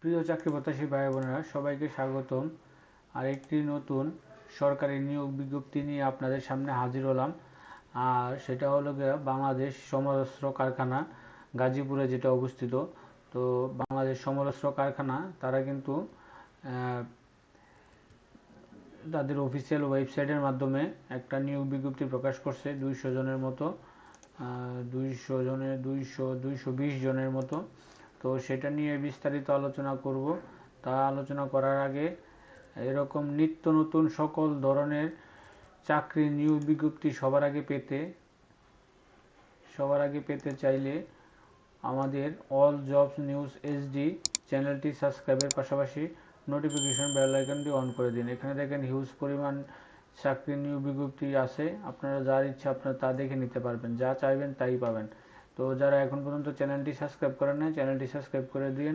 প্রিয় চাকরি প্রত্যাশী ভাই বোনেরা, সবাইকে স্বাগতম। আরেকটি নতুন সরকারি নিয়োগ বিজ্ঞপ্তি নিয়ে আপনাদের সামনে হাজির হলাম। আর সেটা হলো বাংলাদেশ সমরাস্ত্র কারখানা, গাজীপুরে যেটা অবস্থিত। তো বাংলাদেশ সমরাস্ত্র কারখানা, তারা কিন্তু তাদের অফিসিয়াল ওয়েবসাইটের মাধ্যমে একটা নিয়োগ বিজ্ঞপ্তি প্রকাশ করছে দুইশো জনের মতো দুইশো জনের, দুইশো দুইশো বিশ জনের মতো। তো সেটা নিয়ে বিস্তারিত আলোচনা করব। তা আলোচনা করার আগে এরকম নিত্য নতুন সকল ধরনের চাকরি নিয়োগ বিজ্ঞপ্তি সবার আগে পেতে, সবার আগে পেতে চাইলে আমাদের অল জবস নিউজ এইচডি চ্যানেলটি সাবস্ক্রাইবের পাশাপাশি নোটিফিকেশন বেল আইকনটি অন করে দিন। এখানে দেখেন হিউজ পরিমাণ চাকরি নিয়োগ বিজ্ঞপ্তি আছে। আপনারা যার ইচ্ছা আপনারা তা দেখে নিতে পারবেন। যা চাইবেন তাই পাবেন। তো যারা এখন পর্যন্ত চ্যানেলটি সাবস্ক্রাইব করেন নাই, চ্যানেলটি সাবস্ক্রাইব করে দিন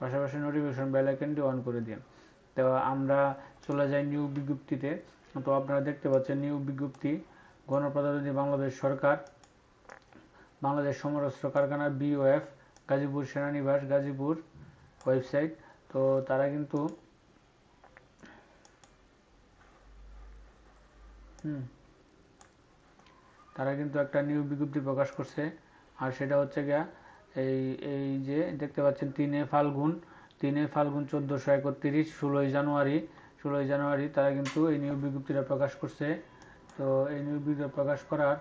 পাশাপাশি নোটিফিকেশন বেল আইকনটি অন করে দিন তো আমরা চলে যাই নিয়োগ বিজ্ঞপ্তিতে। তো আপনারা দেখতে পাচ্ছেন নিয়োগ বিজ্ঞপ্তি, গণপ্রজাতন্ত্রী বাংলাদেশ সরকার, বাংলাদেশ সমরাস্ত্র কারখানা বিওএফ গাজীপুর সেনানিবাস, গাজীপুর ওয়েবসাইট তো তারা কিন্তু হুম, তারা কিন্তু একটা নিয়োগ বিজ্ঞপ্তি প্রকাশ করছে। আর সেটা হচ্ছে গিয়া এই এই যে দেখতে পাচ্ছেন তিনে ফাল্গুন তিনে ফাল্গুন চোদ্দোশো একত্রিশ, ষোলোই জানুয়ারি ষোলোই জানুয়ারি তারা কিন্তু এই নিয়োগ বিজ্ঞপ্তিটা প্রকাশ করছে। তো এই নিয়োগ বিজ্ঞপ্তি প্রকাশ করার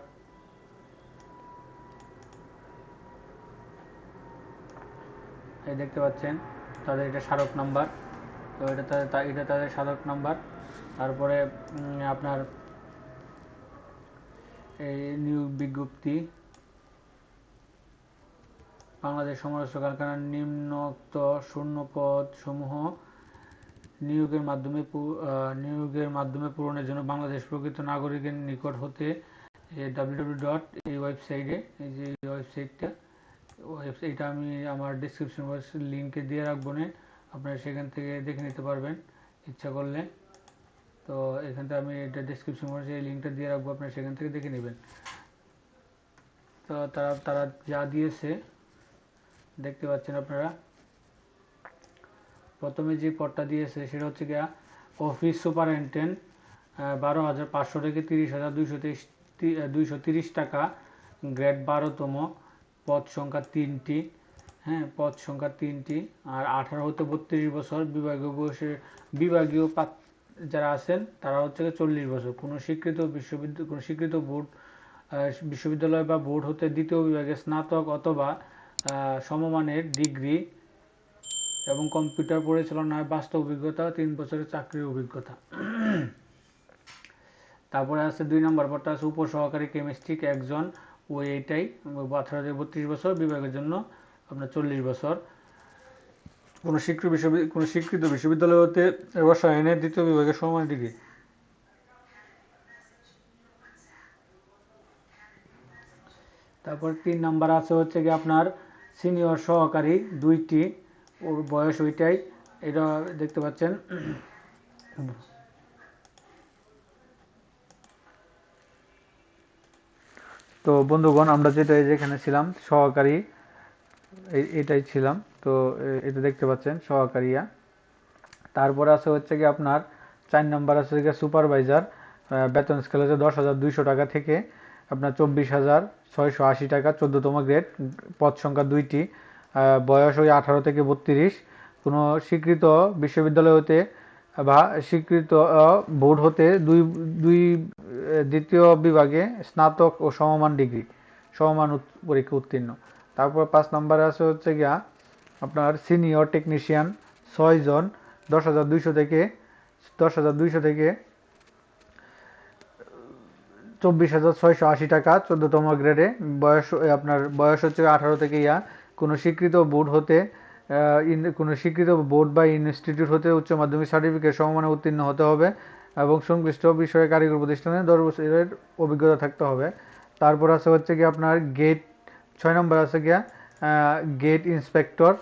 এই দেখতে পাচ্ছেন, তাদের এটা স্মারক নাম্বার। তো এটা তাদের এটা তাদের স্মারক নাম্বার। তারপরে আপনার এই নিয়োগ বিজ্ঞপ্তি বাংলাদেশ সমরাস্ত্র কারখানার নিম্নোক্ত শূন্য পদ সমূহ নিয়োগের মাধ্যমে নিয়োগের মাধ্যমে পূরণের জন্য বাংলাদেশ প্রকৃত নাগরিকের নিকট হতে ডাব্লিউ ডট এই ওয়েবসাইটে, এই যে ওয়েবসাইটটা ওয়েবসাইটটা আমি আমার ডিসক্রিপশন বক্স লিঙ্কে দিয়ে রাখব না আপনারা সেখান থেকে দেখে নিতে পারবেন, ইচ্ছা করলে। তো এখান থেকে আমি এটা ডিসক্রিপশন বক্সে এই লিঙ্কটা দিয়ে রাখব, আপনারা সেখান থেকে দেখে নেবেন। তো তারা তারা যা দিয়েছে দেখতে পাচ্ছেন আপনারা। প্রথমে যে পদটা দিয়েছে সেটা হচ্ছে গিয়া অফিস সুপারিনটেন্ডেন্ট বারো হাজার পাঁচশো থেকে তিরিশ হাজার দুইশো তেইশ দুইশো তিরিশ টাকা গ্রেড বারোতম, পদ সংখ্যা তিনটি হ্যাঁ পদ সংখ্যা তিনটি, আর আঠারো হতে বত্রিশ বছর, বিভাগীয় বয়সের, বিভাগীয় যারা আছেন, তারা হচ্ছে গিয়ে চল্লিশ বছর। কোনো স্বীকৃত বিশ্ববিদ্যালয় কোনো স্বীকৃত বোর্ড বিশ্ববিদ্যালয় বা বোর্ড হতে দ্বিতীয় বিভাগে স্নাতক অথবা সমমানের ডিগ্রি এবং কম্পিউটার পরিচালনায় বাস্তব অভিজ্ঞতা, তিন বছরের চাকরির অভিজ্ঞতা। তারপরে আছে দুই নম্বর পদটা আছে উপসহকারী কেমিস্ট্রিক একজন ও এইটাই আঠারো থেকে বত্রিশ বছর, বিভাগের জন্য আপনার চল্লিশ বছর। কোনো স্বীকৃত বিশ্ববিদ্যালয় কোনো স্বীকৃত বিশ্ববিদ্যালয় হতে রসায়নের দ্বিতীয় বিভাগের সমান ডিগ্রি। তারপর তিন নাম্বার আছে হচ্ছে কি আপনার সিনিয়র সহকারী দুইটি, ওর বয়স ওইটাই। এটা দেখতে পাচ্ছেন, তো বন্ধুগণ, আমরা যেটা যেখানে ছিলাম, সহকারী এটাই ছিলাম। তো এটা দেখতে পাচ্ছেন সহকারীয়া তারপরে আছে হচ্ছে কি আপনার, চার নাম্বার আছে সুপারভাইজার বেতন স্কেল হচ্ছে দশ হাজার দুইশো টাকা থেকে আপনার চব্বিশ হাজার ছয়শো আশি টাকা, চোদ্দতম গ্রেড, পদ সংখ্যা দুইটি। বয়স ওই আঠারো থেকে বত্রিশ। কোনো স্বীকৃত বিশ্ববিদ্যালয় হতে বা স্বীকৃত বোর্ড হতে দুই দুই দ্বিতীয় বিভাগে স্নাতক ও সমমান ডিগ্রি, সমমান পরীক্ষা উত্তীর্ণ। তারপর পাঁচ নম্বরে আছে হচ্ছে গিয়া আপনার সিনিয়র টেকনিশিয়ান ছয় জন দশ হাজার দুইশো থেকে, দশ হাজার দুইশো থেকে চব্বিশ হাজার ছয়শো আশি টাকা, চোদ্দতম গ্রেডে বয়স আপনার বয়স হচ্ছে আঠারো থেকে ইয়া কোনো স্বীকৃত বোর্ড হতে কোনো স্বীকৃত বোর্ড বা ইনস্টিটিউট হতে উচ্চ মাধ্যমিক সার্টিফিকেট সমমানে উত্তীর্ণ হতে হবে এবং সংশ্লিষ্ট বিষয়ে কারিগর প্রতিষ্ঠানে দশ বছরের অভিজ্ঞতা থাকতে হবে। তারপর আছে হচ্ছে কি আপনার গেট ছয় নম্বর আছে গিয়া গেট ইন্সপেক্টর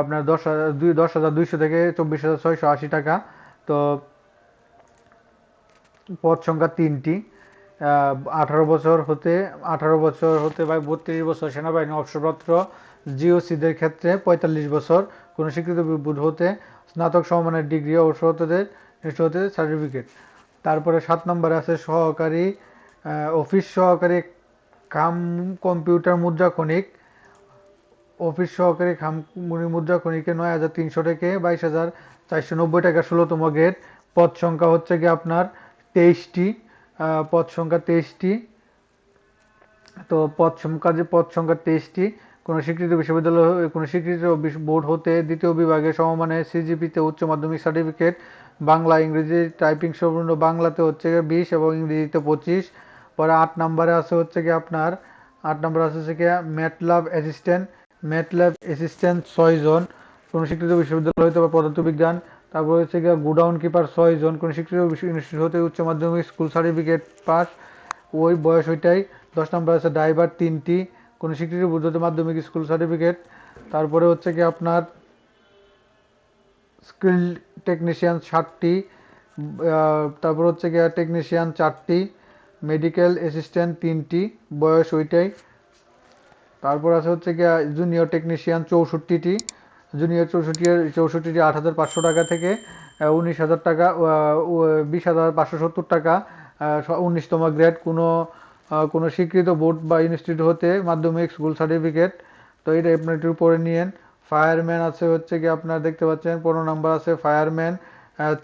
আপনার দশ হাজার, দুই, দশ হাজার দুইশো থেকে চব্বিশ হাজার ছয়শো আশি টাকা। তো, পদ সংখ্যা তিনটি। আঠারো বছর হতে, আঠারো বছর হতে বা বত্রিশ বছর সেনাবাহিনী অবসরপ্রাপ্ত জিওসিদের ক্ষেত্রে পঁয়তাল্লিশ বছর, কোনো স্বীকৃত বোর্ড হতে, স্নাতক সমমানের ডিগ্রি অবসর হতে সার্টিফিকেট। তারপরে সাত নম্বরে আছে সহকারী অফিস সহকারী কাম কম্পিউটার মুদ্রা খনিক। অফিস সহকারী খাম মুদ্রা খনিকে নয় হাজার তিনশো থেকে বাইশ হাজার চারশো নব্বই টাকা ষোলোতম গ্রেড। পদ সংখ্যা হচ্ছে কি আপনার তেইশটি। পদ সংখ্যা তেইশটি। তো পদ সংখ্যা যে পদ সংখ্যা তেইশটি। কোনো স্বীকৃত বিশ্ববিদ্যালয় কোনো স্বীকৃত বোর্ড হতে দ্বিতীয় বিভাগে সমমানের সিজিপিতে উচ্চ মাধ্যমিক সার্টিফিকেট, বাংলা, ইংরেজি টাইপিং সম্পূর্ণ বাংলাতে হচ্ছে বিশ এবং ইংরেজিতে পঁচিশ। পরে আট নম্বরে আছে হচ্ছে কি আপনার, আট নম্বর আছে হচ্ছে কি ম্যাটল্যাব অ্যাসিস্ট্যান্ট। ম্যাটল্যাব অ্যাসিস্ট্যান্ট ছয় জন কোনো স্বীকৃত বিশ্ববিদ্যালয় হতে পদার্থবিজ্ঞান। তারপর হচ্ছে গিয়ে গুডাউন কিপার ছয় জন কোনো বিশ্ব- ইনস্টিটিউট হতে উচ্চ মাধ্যমিক স্কুল সার্টিফিকেট পাস। ওই বয়স ওইটাই। দশ নম্বর আছে ড্রাইভার তিনটি, কোনো স্বীকৃত বুদ্ধতে মাধ্যমিক স্কুল সার্টিফিকেট। তারপরে হচ্ছে কি আপনার স্কিল টেকনিশিয়ান ষাটটি তারপর হচ্ছে গিয়ে টেকনিশিয়ান চারটি, মেডিকেল অ্যাসিস্ট্যান্ট তিনটি, বয়স ওইটাই। তারপর আছে হচ্ছে গিয়ে জুনিয়র টেকনিশিয়ান চৌষট্টিটি। জুনিয়র চৌষট্টি চৌষট্টিটি আট হাজার পাঁচশো টাকা থেকে উনিশ হাজার টাকা বিশ হাজার পাঁচশো সত্তর টাকা উনিশতম গ্রেড। কোনো কোনো স্বীকৃত বোর্ড বা ইনস্টিটিউট হতে মাধ্যমিক, স্কুল সার্টিফিকেট। তো এটা আপনার একটু পরে নিয়েন। ফায়ারম্যান আছে হচ্ছে কি আপনার দেখতে পাচ্ছেন, পনেরো নাম্বার আছে ফায়ারম্যান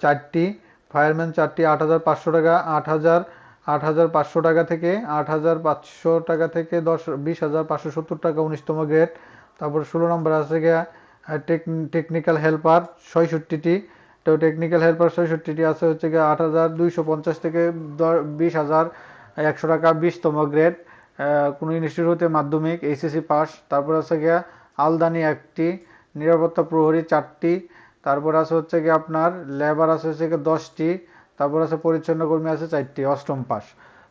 চারটি। ফায়ারম্যান চারটি, আট হাজার পাঁচশো টাকা, আট হাজার আট হাজার পাঁচশো টাকা থেকে, আট হাজার পাঁচশো টাকা থেকে দশ, বিশ হাজার পাঁচশো সত্তর টাকা, উনিশতম গ্রেড। তারপর ষোলো নম্বর আছে গিয়া টেকনিক্যাল হেল্পার ছয়ষট্টিটি। তো টেকনিক্যাল হেল্পার ছয়ষট্টিটি আছে হচ্ছে গিয়ে আট হাজার দুইশো পঞ্চাশ থেকে বিশ হাজার একশো টাকা বিশতম গ্রেড কোনো ইনস্টিটিউট হতে মাধ্যমিক এইচএসসি পাস তারপর আছে গিয়া আলদানি একটি, নিরাপত্তা প্রহরী চারটি। তারপর আছে হচ্ছে গিয়ে আপনার লেবার আছে হচ্ছে গিয়ে দশটি। তারপর আছে পরিচ্ছন্ন কর্মী আছে চারটি, অষ্টম পাস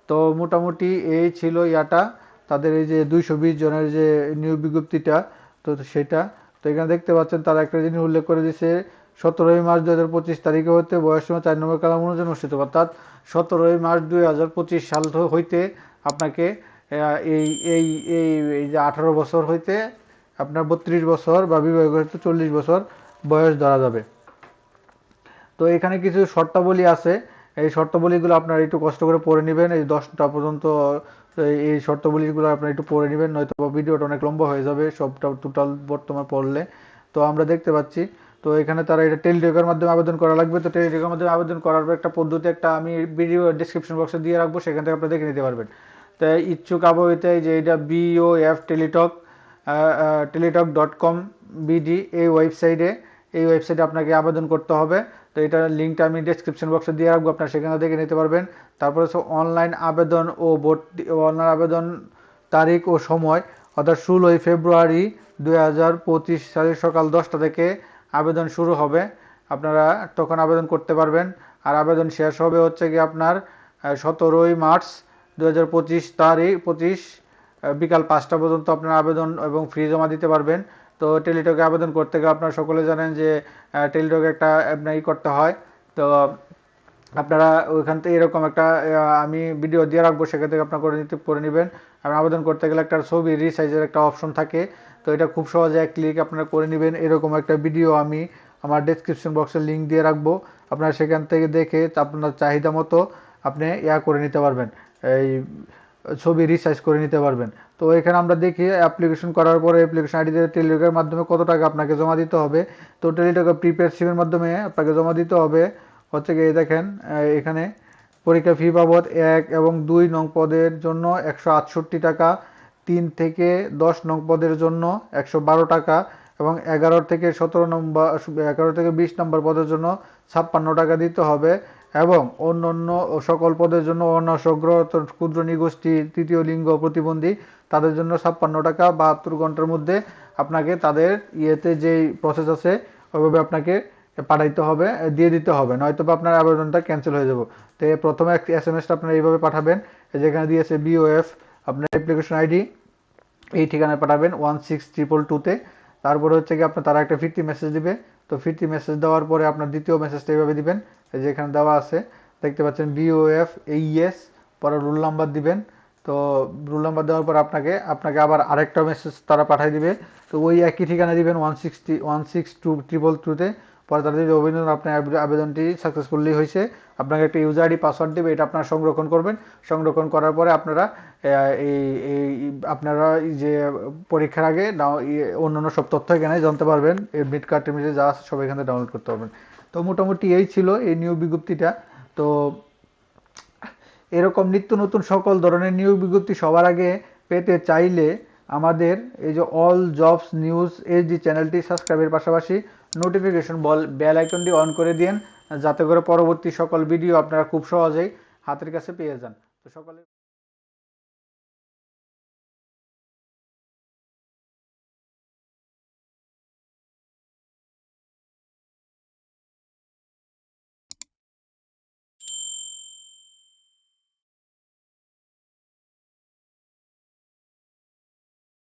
তো মোটামুটি এই ছিল ইয়াটা। তাদের এই যে দুইশো বিশ জনের যে নিয়োগ বিজ্ঞপ্তিটা, তো সেটা তো এখানে দেখতে পাচ্ছেন, তারা একটা জিনিস উল্লেখ করে দিয়েছে, সতেরোই মার্চ দুই হাজার পঁচিশ তারিখে হতে বয়স সীমা চার নম্বর কালাম অনুযায়ী অনুষ্ঠিত। অর্থাৎ সতেরোই মার্চ দুই হাজার পঁচিশ সাল হইতে আপনাকে এই এই এই এই যে আঠারো বছর হইতে আপনার বত্রিশ বছর বা বিবাহ হইতে চল্লিশ বছর বয়স ধরা যাবে তো এখানে কিছু শর্তাবলী আছে, এই শর্তাবলীগুলো আপনারা একটু কষ্ট করে পড়ে নেবেন, এই দশটা পর্যন্ত এই- এই শর্তাবলীগুলো আপনারা একটু পড়ে নেবেন নয়তো ভিডিওটা অনেক লম্বা হয়ে যাবে, সবটা টোটাল বর্তমান পড়লে। তো আমরা দেখতে পাচ্ছি, তো এখানে তারা এটা টেলিটকের মাধ্যমে আবেদন করা লাগবে। তো টেলিটকের মাধ্যমে আবেদন করার একটা পদ্ধতি একটা আমি ভিডিও ডিসক্রিপশন বক্সে দিয়ে রাখব, সেখান থেকে আপনারা দেখে নিতে পারবেন। তো ইচ্ছুক আবহিতে যে এটা B O F Teletalk Teletalk dot com BD এই ওয়েবসাইটে এই ওয়েবসাইটে আপনাকে আবেদন করতে হবে। তো এটার লিঙ্কটা আমি ডিসক্রিপশন বক্সে দিয়ে রাখব, আপনারা সেখানে দেখে নিতে পারবেন। তারপরে হচ্ছে অনলাইন আবেদন ও ভর্তি অনলাইন আবেদন তারিখ ও সময়, অর্থাৎ ষোলোই ফেব্রুয়ারি দুই হাজার পঁচিশ সালের সকাল দশটা থেকে আবেদন শুরু হবে। আপনারা তখন আবেদন করতে পারবেন। আর আবেদন শেষ হবে হচ্ছে কি আপনার সতেরোই মার্চ দু হাজার পঁচিশ তারিখ পঁচিশ বিকাল পাঁচটা পর্যন্ত আপনার আবেদন এবং ফি জমা দিতে পারবেন। তো টেলিটকে আবেদন করতে গেলে আপনারা সকলে জানেন যে টেলিটকে একটা ই করতে হয়। তো আপনারা ওইখান থেকে এরকম একটা আমি ভিডিও দিয়ে রাখব, সেখান থেকে আপনার করে নিতে, করে নেবেন। আর আবেদন করতে গেলে একটা ছবি, রিসাইজের একটা অপশন থাকে। তো এটা খুব সহজে এক ক্লিক আপনারা করে নেবেন। এরকম একটা ভিডিও আমি আমার ডেসক্রিপশন বক্সে লিঙ্ক দিয়ে রাখব। আপনারা সেখান থেকে দেখে আপনার চাহিদা মতো আপনি ইয়া করে নিতে পারবেন। এই ছবি রিসাইজ করে নিতে পারবেন। তো এখানে আমরা দেখি অ্যাপ্লিকেশন করার পরে অ্যাপ্লিকেশন আইডিতে টেলিটকের মাধ্যমে কত টাকা আপনাকে জমা দিতে হবে। তো টেলিটকের প্রিপেড সিমের মাধ্যমে আপনাকে জমা দিতে হবে। হচ্ছে গিয়ে দেখেন এখানে পরীক্ষা ফি বাবদ এক এবং দুই নং পদের জন্য একশো আটষট্টি টাকা, তিন থেকে দশ নং পদের জন্য একশো বারো টাকা এবং এগারো থেকে সতেরো নম্বর এগারো থেকে বিশ নম্বর পদের জন্য ছাপ্পান্ন টাকা দিতে হবে। এবং অন্য অন্য সকল পদের জন্য অনসগ্র ক্ষুদ্র নিগোষ্ঠী, তৃতীয় লিঙ্গ প্রতিবন্ধী, তাদের জন্য ছাপ্পান্ন টাকা বাহাত্তর ঘণ্টার মধ্যে আপনাকে তাদের ইয়েতে যেই প্রসেস আছে, ওইভাবে আপনাকে পাঠাইতে হবে, দিয়ে দিতে হবে। নয়তো বা আপনার আবেদনটা ক্যান্সেল হয়ে যাবে। তো প্রথমে এক এস এম এসটা আপনারা এইভাবে পাঠাবেন যেখানে দিয়েছে বিওএফ আপনার অ্যাপ্লিকেশন আইডি এই ঠিকানায় পাঠাবেন ওয়ান সিক্স ট্রিপল টুতে তারপরে হচ্ছে কি আপনার তারা একটা ফিরতি মেসেজ দিবে। তো ফিরতি মেসেজ দেওয়ার পরে আপনার দ্বিতীয় মেসেজটা এইভাবে দিবেন। এই যে এখানে দেওয়া আছে, দেখতে পাচ্ছেন বিওএফ এইএস পরে রোল নাম্বার দিবেন। তো রোল নাম্বার দেওয়ার পর আপনাকে আপনাকে আবার আরেকটা মেসেজ তারা পাঠিয়ে দিবে। তো ওই একই ঠিকানা দিবেন one sixty one six two triple টুতে পরে যদি অভিনন্দন, আপনার আবেদনটি সাকসেসফুলি হয়েছে, আপনাকে একটা ইউজার আইডি পাসওয়ার্ড দেবে, এটা আপনারা সংরক্ষণ করবেন। সংরক্ষণ করার পরে আপনারা এই এই, আপনারা যে পরীক্ষার আগে অন্যান্য সব তথ্য এখানে জানতে পারবেন। এডমিট কার্ড টেমিট যা আছে সব এখানে ডাউনলোড করতে পারবেন। তো মোটামুটি এই ছিল এই নিয়োগ বিজ্ঞপ্তিটা। তো এরকম নিত্য নতুন সকল ধরনের নিয়োগ বিজ্ঞপ্তি সবার আগে পেতে চাইলে আমাদের এই যে অল জবস নিউজ এই যে চ্যানেলটি সাবস্ক্রাইবের পাশাপাশি নোটিফিকেশন বল বেল আইকনটি অন করে দিন যাতে করে পরবর্তী সকল ভিডিও আপনারা খুব সহজেই হাতের কাছে পেয়ে যান। তো সকলে